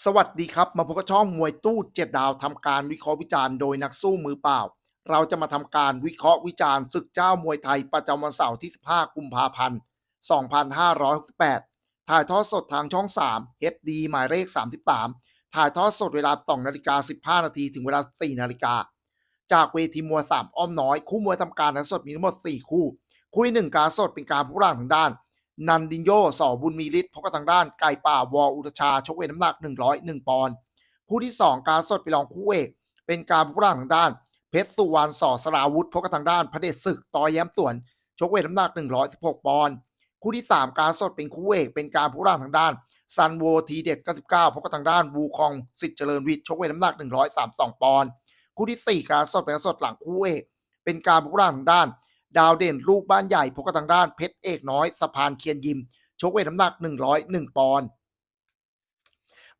สวัสดีครับ มาพบกับช่องมวยตู้เจ็ดดาวทำการวิเคราะห์วิจารณ์โดยนักสู้มือเปล่า เราจะมาทำการวิเคราะห์วิจารณ์ศึกเจ้ามวยไทยประจำวันเสาร์ที่ 15 กุมภาพันธ์ 2568 ถ่ายทอดสดทางช่อง 3 HD หมายเลข 33 ถ่ายทอดสดเวลา2นาฬิกา 15 นาทีถึงเวลา 4 นาฬิกา จากเวทีมวย3อ้อมน้อย คู่มวยทำการทั้งสดมีทั้งหมด 4 คู่ คู่ที่หนึ่งการสดเป็นการผู้ร่างทางด้าน นันดินโยสอบุญมีฤทธิ์พบกับทางด้านไก่ป่าวออุตชาชกเวทน้ำหนัก 101 ปอนด์คู่ที่ 2 การสดไปรองคู่เอก เป็นการผู้ร่างทางด้าน เพชรสุวรรณสอสราวุธพบกับทางด้านพระเดชศึกต่อแย้มส่วน ชกเวทน้ำหนัก 116 ปอนด์คู่ที่ 3 การสดเป็นคู่เอกเป็นการผู้ร่างทางด้านซันโวทีเด็ด99พบกับทางด้านวูคองสิทธิ์เจริญวิทย์ชกเวทน้ำหนัก 132 ปอนด์คู่ที่ 4 การสดเป็นสดหลังคู่เอกเป็นการผู้ร่างทางด้าน ดาวเด่นลูกบ้านใหญ่พบกับทางด้านเพชรเอกน้อยสะพานเคียนยิม ชกเวทน้ำหนัก 101 ปอนด์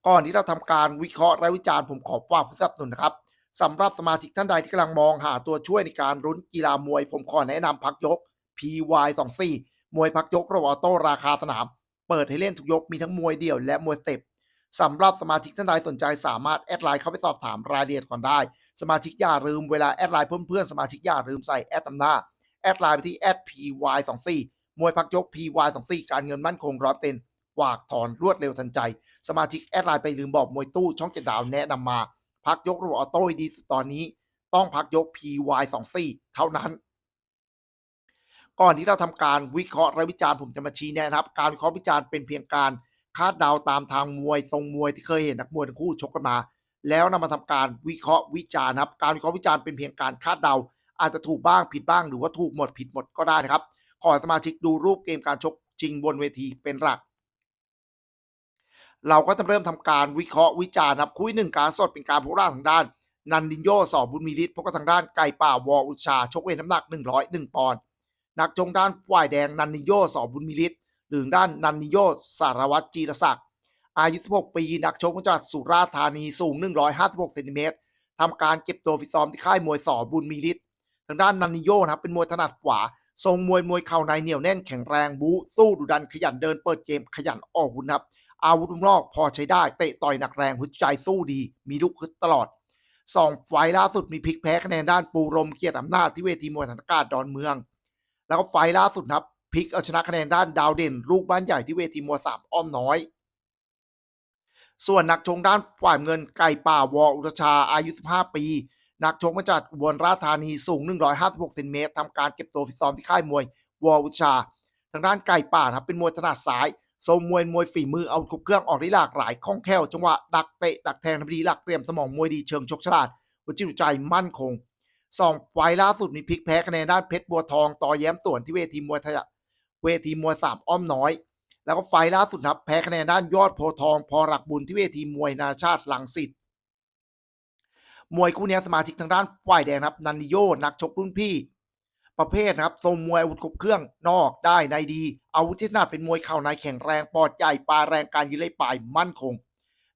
ก่อนที่เราทำการวิเคราะห์และวิจารณ์ผมขอฝากผู้สนับสนุนนะครับสำหรับสมาชิกท่านใดที่กำลังมองหาตัวช่วยในการรุ้นกีฬามวย ผมขอแนะนำพักยก PY24 มวยพักยกโระวอโต้ราคาสนาม เปิดให้เล่นทุกยกมีทั้งมวยเดี่ยวและมวยสเต็ปสำหรับสมาชิกท่านใดสนใจสามารถแอดไลน์เข้าไปสอบถามรายละเอียดก่อนได้ สมาชิกอย่าลืมเวลาแอดไลน์เพื่อนเพื่อนๆสมาชิกอย่าลืมใส่แอดนำหน้า แอดไลน์ไปที่แอด @py24 มวยพักยก PY24 การเงินมั่นคงร้อยเป็นวากถอนรวดเร็วทันใจ สมาชิกแอดไลน์ไปลืมบอกมวยตู้ช่องเจ็ดดาวแนะนำมา พักยกระบบออโต้ดีสุดตอนนี้ ต้องพักยก PY24 เท่านั้น ก่อนที่เราทำการวิเคราะห์และวิจารณ์ผมจะมาชี้แนะครับ การวิเคราะห์วิจารณ์เป็นเพียงการคาดเดาตามทางมวยทรงมวยที่เคยเห็นนักมวยทั้งคู่ชกกันมา แล้วนำมาทำการวิเคราะห์วิจารณ์ครับ การวิเคราะห์วิจารณ์เป็นเพียงการคาดเดา อาจจะถูกบ้างผิดบ้างหรือว่าถูกหมดผิดหมดก็ได้นะครับ ขอสมาชิกดูรูปเกมการชกจริงบนเวทีเป็นหลัก เราก็จะเริ่มทำการวิเคราะห์วิจารณ์ครับคุยหนึ่งการสดเป็นการพูร่างทางด้าน นันดินโยสอบุญมีฤทธิ์พบกับทางด้านไก่ป่าวออุชา ชกเวทน้ำหนัก 101 ปอนด์นักจงด้านฝ่ายแดงนันดินโยสอบุญมีฤทธิ์หรือด้านนันดินโยสารวัตรจีรศักดิ์อายุ 16 ปีนักชกมาจากสุราษฎร์ธานีสูง 156 เซนติเมตรทำการเก็บตัวฟิตซ้อมที่ค่ายมวยสอบุญมีฤทธิ์างด้านนันนิโยนะครับเป็นมวยถนัดขวาทรงมวยมวยเข่าในเหนียวแน่นแข็งแรงบู๊สู้ดุดันขยันเดินเปิดเกมขยันออกอาวุธครับ อาวุธนอกพอใช้ได้เตะต่อยหนักแรงหัวใจสู้ดี มีลูกคึดตลอดสองไฟล่าสุดมีพลิกแพ้คะแนนด้านปูรมเกียรติอำนาจที่เวทีมวยฐานอากาศดอนเมือง แล้วก็ไฟล่าสุดครับพลิกเอาชนะคะแนนด้านดาวเด่น ลูกบ้านใหญ่ที่เวทีมวยสามอ้อมน้อย ส่วนนักชงด้านฝ่ายเงินไก่ป่าวออุตชาอายุ 15 ปี นักชกมาจากอุบลราชธานีสูง 156เซนติเมตรทำการเก็บตัวฟิตซ้อมที่ค่ายมวยวอวุชา ทางด้านไก่ป่าครับเป็นมวยถนัดซ้ายทรงมวยมวยฝีมือเอาครบเครื่องออกได้หลากหลายคล่องแคล่วจังหวะดักเตะดักแทงทำดีหลักเตรียมสมองมวยดีเชิงชกฉลาดหัวจิตหัวใจมั่นคงสองไฟล์ล่าสุดมีพลิกแพ้คะแนนด้านเพชรบัวทองต่อแย้มส่วนที่เวทีมวยไทยเวทีมวยสามอ้อมน้อย แล้วก็ไฟล์ล่าสุดครับแพ้คะแนนด้านยอดโพทอง พอหลักบุญที่เวทีมวยนานชาติหลังสิต มวยคู่นี้สมาชิกทางด้านฝ่ายแดงครับนันนิโยนักชกรุ่นพี่ ประเภทนะครับทรงมวยอาวุธครบเครื่องนอกได้ในดีอาวุธที่ถนัดเป็นมวยเข่าในแข็งแรงปอดใหญ่ปลาแรงการยืนเลยปลายมั่นคง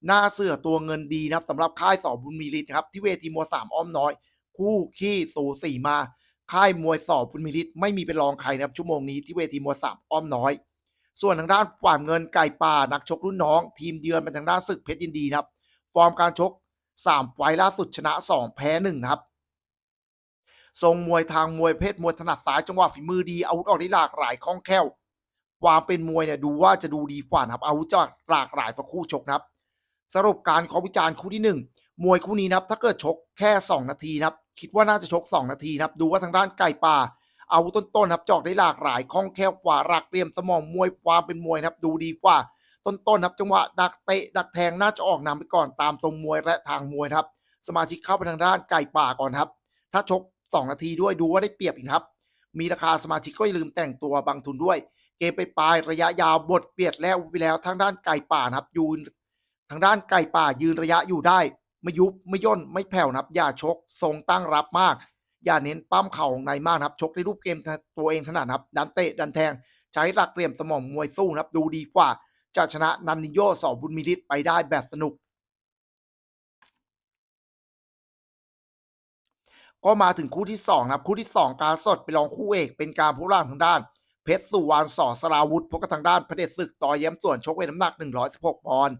หน้าเสื้อตัวเงินดีนะครับสำหรับค่ายสอบบุญมีฤทธิ์ครับที่เวทีมวยสามอ้อมน้อย คู่ขี้สูสีมา ค่ายมวยสอบบุญมีฤทธิ์ไม่มีเป็นรองใครนะครับชั่วโมงนี้ที่เวทีมวยสามอ้อมน้อย ส่วนทางด้านฝ่ายเงินไก่ป่านักชกรุ่นน้อง ทีมเยือนเป็นทางด้านศึกเพชรยินดีนะครับฟอร์มการชก สามไฟล์ล่าสุดชนะสองแพ้หนึ่งนะครับ ทรงมวยทางมวยเพศมวยถนัดซ้ายจังหวะฝีมือดีอาวุธออกได้หลากหลายคล่องแคล่วความเป็นมวยเนี่ยดูว่าจะดูดีกว่านะครับ อาวุธจะหลากหลายกว่าคู่ชกนะครับ สรุปการขอวิจารณ์คู่ที่หนึ่งมวยคู่นี้นะครับ ถ้าเกิดชกแค่ 2 นาทีนะครับ คิดว่าน่าจะชก 2 นาทีนะครับ ดูว่าทางด้านไก่ป่าอาวุธต้นๆครับจอกได้หลากหลายคล่องแคล่วกว่าหลักเรียมสมองมวยความเป็นมวยนะครับ ดูดีกว่า ต้นๆครับจังหวะดักเตะดักแทงน่าจะออกนำไปก่อนตามทรงมวยและทางมวยครับ สมาชิกเข้าไปทางด้านไก่ป่าก่อนครับ ถ้าชก 2 นาทีด้วยดูว่าได้เปรียบอีกครับ มีราคาสมาชิกก็อย่าลืมแต่งตัวบางทุนด้วย เกมไปปลายระยะยาวบทเปียนแล้วไปแล้วทางด้านไก่ป่านะครับยืนทางด้านไก่ป่ายืนระยะอยู่ได้ไม่ยุบไม่ย่นไม่แผ่วนะครับอย่าชกทรงตั้งรับมาก อย่าเน้นปั้มเข่าของในมากนะครับชกในรูปเกมตัวเองถนัดครับดันเตะดันแทง ใช้หลักเหลี่ยมสมองมวยสู้นะครับดูดีกว่า จะชนะนันนิโยสอบุญมิริตไปได้แบบสนุก ก็มาถึงคู่ที่2นะครับคู่ที่ 2 การสดไปลองคู่เอกเป็นการผู้ร่างทางด้าน เพชรสุวรรณสอสราวุธพบกับทางด้านพระเดชศึกต่อแย้มส่วนชกเวทน้ำหนัก 116ปอนด์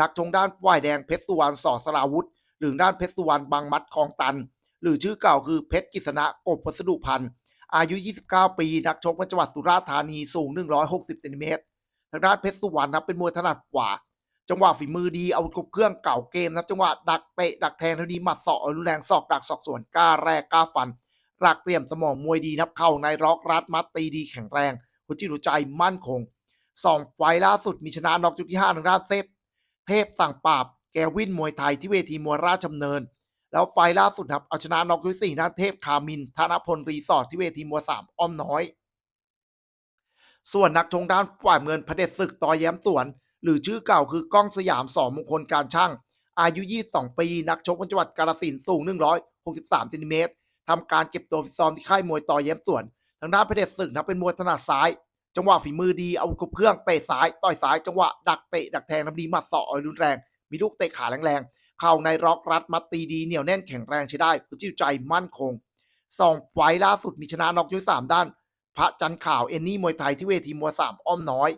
นักชงด้านฝ่ายแดงเพชรสุวรรณสอสราวุธหรือด้านเพชรสุวรรณบางมัดคลองตัน หรือชื่อเก่าคือเพชรกิษณะกบวัสดุพันธ์อายุ 29 ปี นักชกจังหวัดสุราษฎร์ธานีสูง 160เซนติเมตร ทางด้านเพชรสุวรรณนะเป็นมวยถนัดขวา จังหวะฝีมือดีเอาวุธครบเครื่องเก่าเกมนะจังหวะดักเตะดักแทงเท่านี้หมัดศอกรุนแรงศอกดักศอกส่วนกล้าแรกกล้าฟันหลักเตรียมสมองมวยดีนับเข้าในล็อกรัดมัดตีดีแข็งแรงหัวจิตหัวใจมั่นคงสองไฟล์ล่าสุดมีชนะน็อกยกที่ห้าทางด้านเซฟเทพต่างปราบแกวินมวยไทยที่เวทีมวยราชดำเนิน แล้วไฟล์ล่าสุดครับเอาชนะน็อกยกที่สี่นะเทพคามินธนพลรีสอร์ทที่เวทีมวยสามอ้อมน้อย ส่วนนักชงด้านฝ่ายเงินพระเดชศึกต่อแย้มสวน หรือชื่อเก่าคือก้องสยามสองมงคลการช่าง อายุ 22 ปี นักชกจังหวัดกาฬสินธุ์สูง 163ซนติเมตรทำการเก็บตัวซ้อมที่ค่ายมวยต่อแย้มสวน ทางด้านพระเดชศึกนะเป็นมวยถนัดซ้าย จังหวะฝีมือดีเอาครบเครื่องเตะซ้ายต่อยซ้ายจังหวะดักเตะดักแทงทำดีหมัดเสาะอ่อยรุนแรง มีลูกเตะขาแรงๆเข่าในร็อกรัดมัดตีดีเหนียวแน่นแข็งแรงใช้ได้หัวจิตใจมั่นคงสองไฟล์ล่าสุดมีชนะน็อกยกสามด้าน พระจันทร์ข่าวเอนนี่มวยไทยที่เวทีมวยสามอ้อมน้อย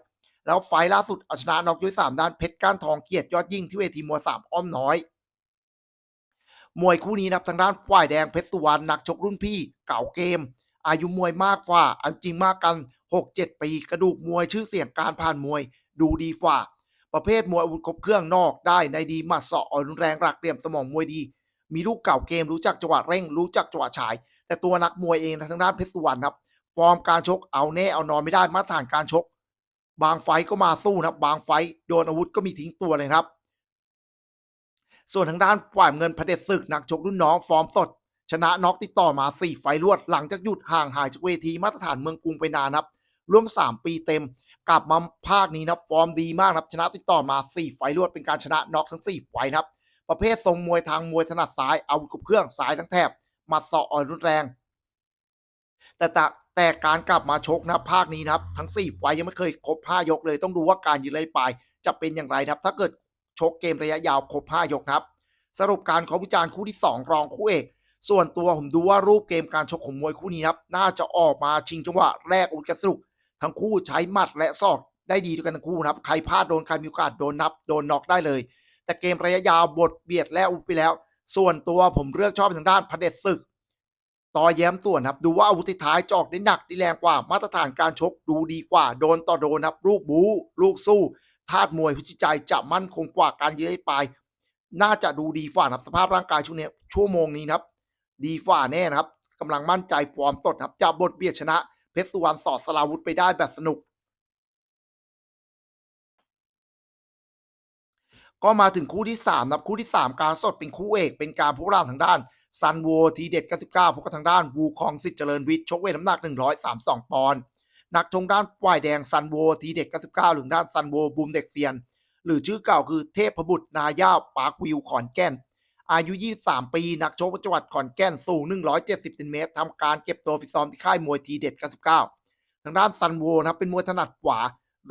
แล้วไฟล์ล่าสุดเอาชนะน็อกยกสามด้านเพชรก้านทองเกียรติยอดยิ่งที่เวทีมวยสามอ้อมน้อย มวยคู่นี้นับทางด้านฝ่ายแดงเพชรสุวรรณนักชกรุ่นพี่เก่าเกม อายุมวยมากกว่าอายุจริงมากกัน 6-7 ปีกระดูกมวยชื่อเสียงการผ่านมวย ดูดีกว่า ประเภทมวยอาวุธครบเครื่องนอกได้ในดีหมัดเสาะอ่อนแรงหลักเตรียมสมองมวยดี มีลูกเก่าเกมรู้จักจังหวะเร่ง รู้จักจังหวะฉาย แต่ตัวนักมวยเองนะทางด้านเพชรสุวรรณครับ ฟอร์มการชกเอาแน่เอานอนไม่ได้มาตรฐานการชก บางไฟก็มาสู้นะครับ บางไฟโดนอาวุธก็มีทิ้งตัวเลยครับ ส่วนทางด้านฝ่ายเงินพระเดชศึกนักชกรุ่นน้องฟอร์มสด ชนะน็อกติดต่อมา4ไฟรวดหลังจากหยุดห่างหายจากเวทีมาตรฐานเมืองกรุงไปนานครับร่วม 3 ปีเต็ม กลับมาภาคนี้นะฟอร์มดีมากครับชนะติดต่อมา 4 ไฟรวดเป็นการชนะน็อกทั้ง 4 ไฟครับ ประเภททรงมวยทางมวยถนัดซ้ายเอาวุธครบเครื่องซ้ายทั้งแถบมัดเสาะอ่อนรุนแรง แต่แต่ แต่การกลับมาชกนะภาคนี้นะครับทั้ง4ไฟยังไม่เคยครบ 5 ยกเลย ต้องดูว่าการยืนไล่ปลายจะเป็นอย่างไรครับ ถ้าเกิดชกเกมระยะยาวครบ 5 ยกนะครับ สรุปการขอวิจารณ์คู่ที่ 2 รองคู่เอก ส่วนตัวผมดูว่ารูปเกมการชกของมวยคู่นี้ครับ น่าจะออกมาชิงจังหวะแรกอุดกันสนุก ทั้งคู่ใช้หมัดและศอกได้ดีด้วยกันทั้งคู่นะครับ ใครพลาดโดนใครมีโอกาสโดนนับโดนน็อกได้เลย แต่เกมระยะยาวบทเบียดและอุดไปแล้ว ส่วนตัวผมเลือกชอบทางด้านพระเดชศึก ต่อแย้มส่วนครับ ดูว่าอาวุธท้ายจอกได้หนักได้แรงกว่า มาตรฐานการชกดูดีกว่า โดนต่อโดนครับลูกบูลูกสู้ธาตุมวยพิจิตใจจะมั่นคงกว่าการยื้อให้ปลายน่าจะดูดีกว่าครับสภาพร่างกายช่วงนี้ชั่วโมงนี้ครับ ดีกว่าแน่นะครับกำลังมั่นใจฟอร์มสดครับจะบทเบียดชนะ เพชรสุวรรณสอดสลาวุธไปได้แบบสนุก ก็มาถึงคู่ที่3นะครับคู่ที่ 3 การสดเป็นคู่เอก เป็นการพบร่าทางด้าน ซันโวทีเด็ด 99พบกับทางด้านวูคองสิทธิ์เจริญวิทย์ชกเวทน้ำหนัก 132 ปอนด์นักชงด้านฝ่ายแดงซันโวทีเด็ด 99 หรือด้านซันโวบูมเด็กเซียน หรือชื่อเก่าคือเทพบุตรนาย่าปากวิวขอนแก่น อายุ 23 ปี นักชกจังหวัดขอนแก่นสูง 170ซนเมตรทำการเก็บตัวฟิตซ้อมที่ค่ายมวยทีเด็ด 99 ทางด้านซันโวนะครับเป็นมวยถนัดขวา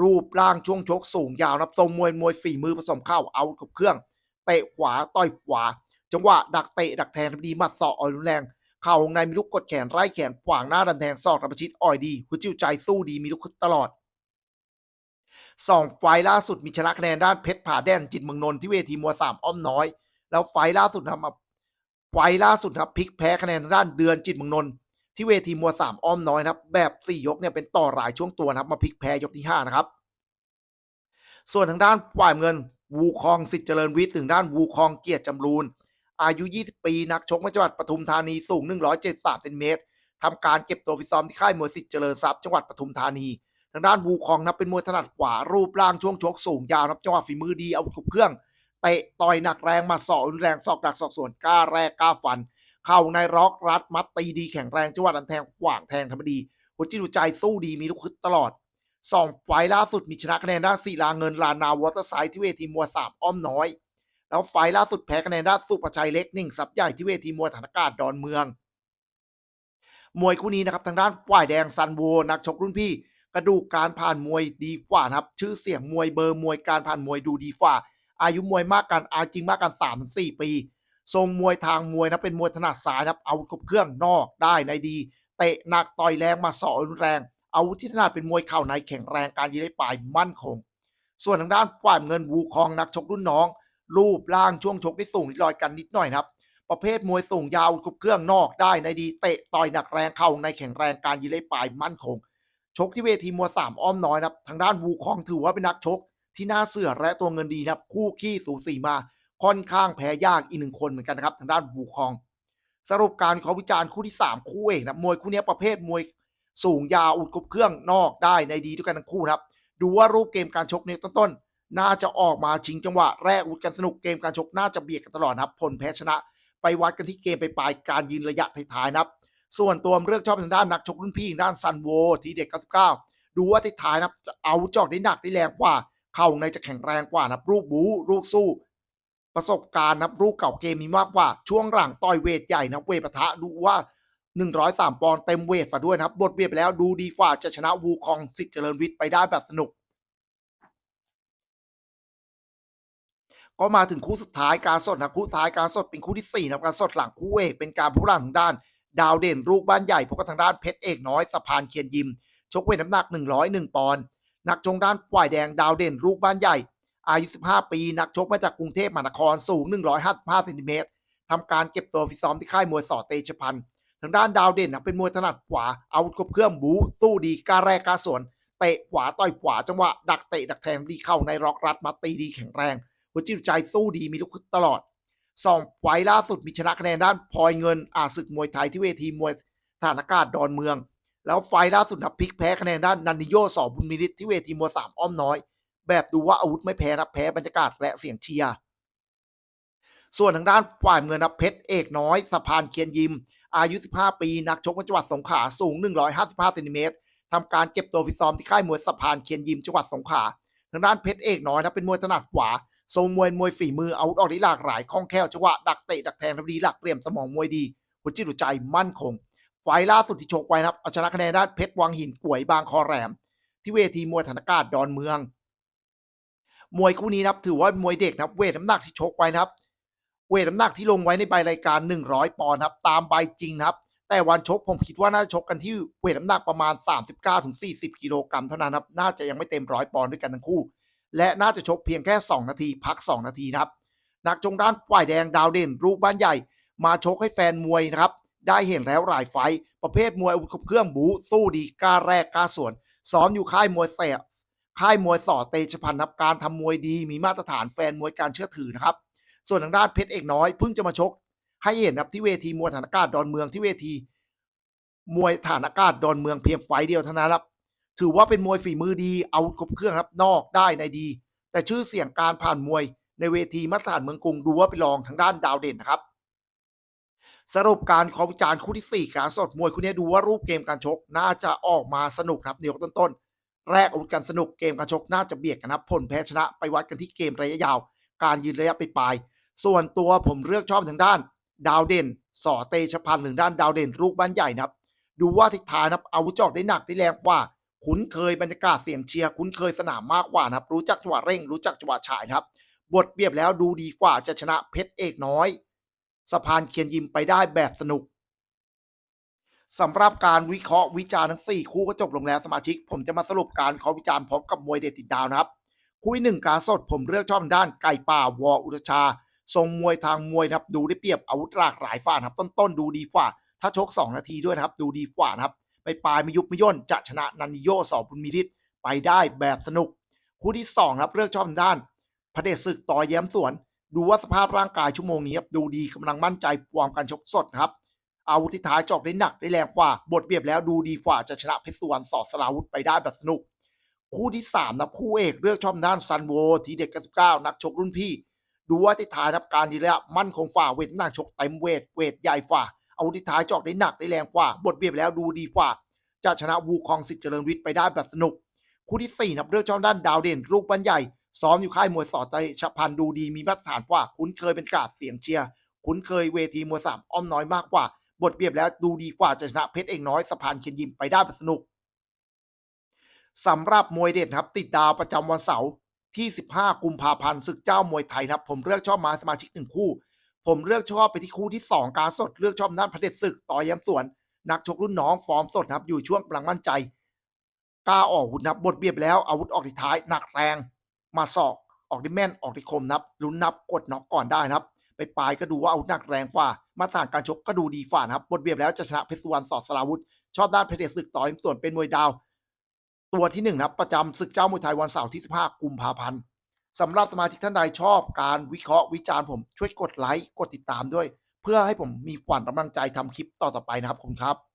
รูปร่างช่วงชกสูงยาวรับทรงมวยมวยฝีมือผสมเข้าเอากับเครื่องเตะขวาต่อยขวา จังหวะดักเตะดักแทงทำดีหมัดศอกอ่อยรุนแรงเข่าวงในมีลูกกดแขนไล่แขนขวางหน้าดันแทงศอกระประชิดอ่อยดีหัวจิ้วใจสู้ดีมีลูกตลอดสองไฟล์ล่าสุดมีชนะคะแนนด้านเพชรผาแดนจิตเมืองนนท์ที่เวทีมวยสามอ้อมน้อย แล้วไฟล์ล่าสุดนะครับมาไฟล์ล่าสุดครับพลิกแพ้คะแนนด้านเดือนจิตเมืองนนท์ที่เวทีมวยสามอ้อมน้อยนะครับ แบบสี่ยกเนี่ยเป็นต่อหลายช่วงตัวนะครับ มาพลิกแพ้ยกที่ห้านะครับ ส่วนทางด้านฝ่ายเงิน วูคองสิทธิ์เจริญวิทย์ถึงด้านวูคองเกียรติจำรูน อายุ 20 ปี นักชกมาจังหวัดปทุมธานีสูง 173เซนติเมตรทำการเก็บตัวฟิตซ้อมที่ค่ายมวยสิทธิ์เจริญทรัพย์จังหวัดปทุมธานี ทางด้านวูคองนะเป็นมวยถนัดขวารูปร่างช่วงชกสูงยาวนะจังหวะฝีมือดีอาวุธครบเครื่องเตะต่อยหนักแรงมาสอกรุนแรงศอกดักศอกส่วนกล้าแรกกล้าฟัน เข่าในร็อกรัดมัดตีดีแข็งแรงจังหวะดันแทงขวางแทงธรรมดีหัวจิตหัวใจสู้ดีมีลูกคึดตลอดสองไฟล์ล่าสุดมีชนะคะแนนด้านศิลาเงินลานาวอเตอร์ไซด์ที่เวทีมวยสามอ้อมน้อย แล้วไฟล์ล่าสุดแพ้คะแนนด้านสุประชัยเล็กหนึ่งซับใหญ่ที่เวทีมวยฐานอากาศดอนเมือง มวยคู่นี้นะครับทางด้านฝ่ายแดงซันโวนักชกรุ่นพี่ กระดูกการผ่านมวยดีกว่านะครับ ชื่อเสียงมวยเบอร์มวยการผ่านมวยดูดีกว่า อายุมวยมากกันอาจริงมากกัน3าถึงสปี ทรงมวยทางมวยนะเป็นมวยถนัดซ้ายนะครับอาครบเครื่องนอกได้ในดีเตะหนักต่อยแรงมาสอรุนแรงอาวุธที่ถนัดเป็นมวยเข่าในแข็งแรงการยืนได้ปลายมั่นคง ส่วนทางด้านฝ่ายเงินวูคองนักชกรุ่นน้อง รูปร่างช่วงชกได้สูงนิดลอยกันนิดหน่อยครับ ประเภทมวยสูงยาวครบเครื่องนอกได้ในดีเตะต่อยหนักแรงเข่าในแข็งแรงการยืนเล่ปลายมั่นคง ชกที่เวทีมวยสามอ้อมน้อยนะครับ ทางด้านวูคองถือว่าเป็นนักชก ที่น่าเสื่อและตัวเงินดีนะครับ คู่ขี้สูสีมาค่อนข้างแพ้ยากอีกหนึ่งคนเหมือนกันนะครับ ทางด้านวูคอง สรุปการขอวิจารณ์คู่ที่ 3 คู่เอกนะมวยคู่นี้ประเภทมวยสูงยาวอุดครบเครื่องนอกได้ในดีด้วยกันทั้งคู่ครับ ดูว่ารูปเกมการชกในต้นๆ น่าจะออกมาชิงจังหวะแรกอุดกันสนุกเกมการชกน่าจะเบียดกันตลอดนะครับผลแพ้ชนะ ไปวัดกันที่เกมไปปลายการยืนระยะท้ายๆนะครับ ส่วนตัวเลือกชอบทางด้านนักชกรุ่นพี่ทางด้านซันโวทีเด็ก99 ดูว่าท้ายนะครับจะเอาจอกได้หนักได้แรงกว่า เข่าในจะแข็งแรงกว่านะครับรูปบูรูปสู้ ประสบการณ์นับรูปเก่าเกมมีมากกว่า ช่วงหลังต่อยเวทใหญ่นะเวทปะทะดูว่า103ปอนด์เต็มเวทฝาด้วยนะครับบทเบียดไปแล้วดูดีกว่าจะชนะวูคองสิทธิ์เจริญวิทย์ไปได้แบบสนุก ก็มาถึงคู่สุดท้ายการสดนะคู่สุดท้ายการสดเป็นคู่ที่สี่นะครับการสดหลังคู่เอกเป็นการพูดทางด้าน ดาวเด่นลูกบ้านใหญ่พบกับทางด้านเพชรเอกน้อยสะพานเคียนยิม ชกเวทน้ำหนัก 101 ปอนด์นักชงด้านฝ่ายแดงดาวเด่นลูกบ้านใหญ่อายุ 15 ปี นักชกมาจากกรุงเทพมหานครสูง 155เซนติเมตรทำการเก็บตัวฟิซ้อมที่ค่ายมวยสอเตชพันธ์ทางด้านดาวเด่นนะเป็นมวยถนัดขวาอาวุธครบเครื่องบูสู้ดีกาแรกกาสวนเตะขวาต่อยขวาจังหวะดักเตะดักแทงดีเข้าในร็อกรัดมาตีดีแข็งแรง หัวจิตใจสู้ดีมีลูกตลอดสองไฟล์ล่าสุดมีชนะคะแนนด้านพลอยเงินอาศึกมวยไทยที่เวทีมวยฐานอากาศดอนเมือง แล้วไฟล์ล่าสุดนับพลิกแพ้คะแนนด้านนันนิโยสอบุญมิริตที่เวทีมวยสามอ้อมน้อย แบบดูว่าอาวุธไม่แพ้นะแพ้บรรยากาศและเสียงเชียร์ส่วนทางด้านฝ่ายเงินนะเพชรเอกน้อยสะพานเคียนยิม อายุ 15 ปี นักชกจังหวัดสงขลาสูง 155เซนติเมตรทำการเก็บตัวฟิตซ้อมที่ค่ายมวยสะพานเคียนยิมจังหวัดสงขลาทางด้านเพชรเอกน้อยนะเป็นมวยถนัดขวา ทรงมวยมวยฝีมืออาวุธออกได้หลากหลายคล่องแคล่วจังหวะดักเตะดักแทงทำดีหลักเหลี่ยมสมองมวยดีหัวจิตหัวใจมั่นคงไฟล์ล่าสุดที่ชกไว้นะครับเอาชนะคะแนนด้านเพชรวังหินกวยบางคอแรม ที่เวทีมวยฐานอากาศดอนเมือง มวยคู่นี้นะครับ ถือว่ามวยเด็กนะครับ เวทน้ำหนักที่ชกไว้นะครับ เวทน้ำหนักที่ลงไว้ในใบรายการ 100 ปอนด์ครับ ตามใบจริงนะครับ แต่วันชกผมคิดว่าน่าจะชกกันที่เวทน้ำหนักประมาณ 39-40 กิโลกรัมเท่านั้นครับ น่าจะยังไม่เต็มร้อยปอนด์ด้วยกันทั้งคู่ และน่าจะชกเพียงแค่ 2 นาที พัก 2 นาทีนะครับนักจงด้านฝ่ายแดงดาวเด่นรูปบ้านใหญ่ มาชกให้แฟนมวยนะครับ ได้เห็นแล้วหลายไฟประเภทมวยอาวุธครบเครื่องบูสู้ดีกล้าแรกกล้าสวนซ้อมอยู่ค่ายมวยแสบค่ายมวยสอเตชพันธ์ครับการทำมวยดี มีมาตรฐานแฟนมวยการเชื่อถือนะครับ ส่วนทางด้านเพชรเอกน้อยเพิ่งจะมาชก ให้เห็นครับที่เวทีมวยฐานอากาศดอนเมืองที่เวที มวยฐานอากาศดอนเมืองเพียงไฟเดียวเท่านั้นครับ ถือว่าเป็นมวยฝีมือดีเอาครบเครื่องครับนอกได้ในดี แต่ชื่อเสียงการผ่านมวยในเวทีมาตรฐานเมืองกรุงดูว่าไปลองทางด้านดาวเด่นนะครับ สรุปการขอวิจารณ์คู่ที่4การสดมวยคู่นี้ดูว่ารูปเกมการชกน่าจะออกมาสนุกครับเดี๋ยวต้นๆแรกอาวุธการสนุกเกมการชกน่าจะเบียดกันนะครับผลแพ้ชนะไปวัดกันที่เกมระยะยาว การยืนระยะไปปลายส่วนตัวผมเลือกชอบทางด้าน ดาวเด่นสอเตชพันธ์หรือด้านดาวเด่นลูกบ้านใหญ่นะครับ ดูว่าทิศทางนะครับอาวุธจอกได้หนักได้แรงกว่า คุ้นเคยบรรยากาศเสียงเชียร์คุ้นเคยสนามมากกว่านะครับ รู้จักจังหวะเร่ง รู้จักจังหวะฉายนะครับ บทเบียบแล้วดูดีกว่าจะชนะเพชรเอกน้อย สะพานเคียนยิมไปได้แบบสนุกสำหรับการวิเคราะห์วิจารณ์ทั้ง 4 คู่ก็จบลงแล้วสมาชิก ผมจะมาสรุปการวิเคาะวิจารณ์พร้อมกับมวยเด็ดติดดาวนะครับ คู่หนึ่งการสดผมเลือกชอบด้านไก่ป่าวออุตชา ทรงมวยทางมวยนะครับดูได้เปรียบอาวุธหลากหลายฝ่านะครับต้นๆดูดีกว่า ถ้าชก 2 นาทีด้วยนะครับ ดูดีกว่านะครับ ไปปลายไม่ยุบไม่ย่นจะชนะนันนิโยสอบุญมีฤทธิ์ไปได้แบบสนุก คู่ที่2ครับเลือกชอบด้านพระเดชศึกต่อแย้มสวน ดูว่าสภาพร่างกายชั่วโมงนี้ครับดูดีกำลังมั่นใจฟอร์มการชกสดครับอาวุธที่ท้ายจอกได้หนักได้แรงกว่า บทเบียบแล้วดูดีกว่าจะชนะเพชรสุวรรณสอสลาวุธไปได้แบบสนุก คู่ที่3นะคู่เอกเลือกชอบด้านซันโวทีเด็ก99นักชกรุ่นพี่ ดูว่าที่ท้ายนับการดีแล้วมั่นคงฝ่าเวทน้ำหนักชกเต็มเวทเวทใหญ่กว่า อาวุธที่ท้ายจอกได้หนักได้แรงกว่า บทเบียบแล้วดูดีกว่า จะชนะวูคองสิทธิ์เจริญวิทย์ไปได้แบบสนุก คู่ที่4นับเลือกชอบด้านดาวเด่นลูกบันใหญ่ ซ้อมอยู่ค่ายมวยสอไตชพันดูดีมีมาตรฐานกว่า คุ้นเคยเป็นกาดเสียงเชียร์คุ้นเคยเวทีมวยสามอ้อมน้อยมากกว่า บทเปรียบแล้วดูดีกว่าจะชนะเพชรเอกน้อยสะพานเคียนยิมไปได้แบบสนุกสำหรับมวยเด็ดครับ ติดดาวประจำวันเสาร์ที่ 15 กุมภาพันธ์ศึกเจ้ามวยไทยครับ ผมเลือกชอบมาสมาชิกหนึ่งคู่ ผมเลือกชอบไปที่คู่ที่2การสดเลือกชอบด้านพระเด็จศึกต่อแย้มสวน นักชกรุ่นน้องฟอร์มสดครับอยู่ช่วงกำลังมั่นใจกล้าออกอาวุธนะครับบทเบียบแล้วอาวุธออกที่ท้ายหนักแรง มาศอกออกได้แม่นออกได้คมนับลุ้นนับกดน็อกก่อนได้นะครับ ไปปลายก็ดูว่าอาวุธหนักแรงกว่า มาตรฐานการชกก็ดูดีฝ่านะครับบทเบียบแล้วจะชนะเพชรสุวรรณสอดสราวุธ ชอบด้านเพชรเดชศึกต่อยส่วนเป็นมวยดาว ตัวที่หนึ่งนะครับประจำศึกเจ้ามวยไทยวันเสาร์ที่15กุมภาพันธ์ สำหรับสมาชิกท่านใดชอบการวิเคราะห์วิจารณ์ผมช่วยกดไลค์กดติดตามด้วย เพื่อให้ผมมีขวัญกำลังใจทำคลิปต่อๆไปนะครับขอบคุณครับ